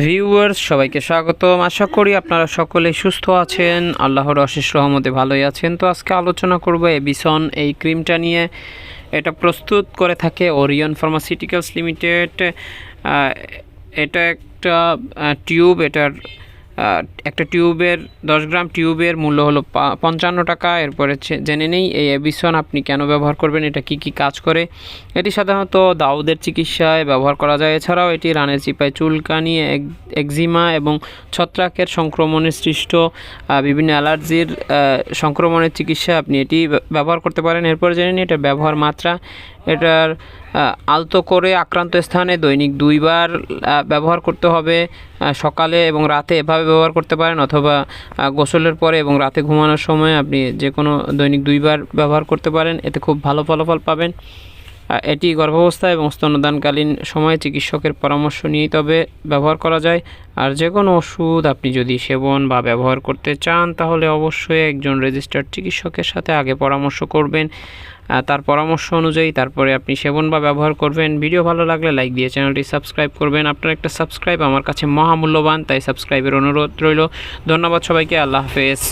Viewers সবাইকে স্বাগতম। আশা করি আপনারা সকলে সুস্থ আছেন। আল্লাহর অশেষ রহমতে ভালোই আছেন। তো আজকে আলোচনা করব এবিসন এই ক্রিমটা নিয়ে। এটা প্রস্তুত করে থাকে ওরিয়ন ফার্মাসিউটিক্যালস লিমিটেড এটা একটা টিউব এটার একটা টিউবের, দশ গ্রাম টিউবের মূল্য হলো পঞ্চান্ন টাকা। এরপরে জেনে নেই, এই এবিসন আপনি কেন ব্যবহার করবেন? এটা কি কি কাজ করে? এটি সাধারণত দাউদের চিকিৎসায় ব্যবহার করা যায়। এছাড়াও এটি রানের চিপায় চুলকানি, এক- একজিমা এবং ছত্রাকের সংক্রমণের সৃষ্ট বিভিন্ন অ্যালার্জির সংক্রমণের চিকিৎসায় আপনি এটি ব্যবহার করতে পারেন। এরপর জেনে নিই, এটার ব্যবহার মাত্রা। এটার আলতো করে আক্রান্ত স্থানে দৈনিক দুইবার ব্যবহার করতে হবে সকালে এবং রাতে এভাবে ব্যবহার করতে পারেন অথবা গোসলের পরে এবং রাতে ঘুমানোর সময় আপনি যে কোনো দৈনিক দুইবার ব্যবহার করতে পারেন, এতে খুব ভালো ফলাফল পাবেন। এটি গর্ভাবস্থা এবং স্তন্যদানকালীন সময়ে চিকিৎসকের পরামর্শ নিয়েই তবে ব্যবহার করা যায়। আর যে কোনো ওষুধ আপনি যদি সেবন বা ব্যবহার করতে চান, তাহলে অবশ্যই একজন রেজিস্টার্ড চিকিৎসকের সাথে আগে পরামর্শ করবেন। তার পরামর্শ অনুযায়ী তারপরে আপনি সেবন বা ব্যবহার করবেন। ভিডিও ভালো লাগলে লাইক দিয়ে চ্যানেলটি সাবস্ক্রাইব করবেন। আপনার একটা সাবস্ক্রাইব আমার কাছে মহামূল্যবান, তাই সাবস্ক্রাইবের অনুরোধ রইল। ধন্যবাদ সবাইকে, আল্লাহ হাফেজ।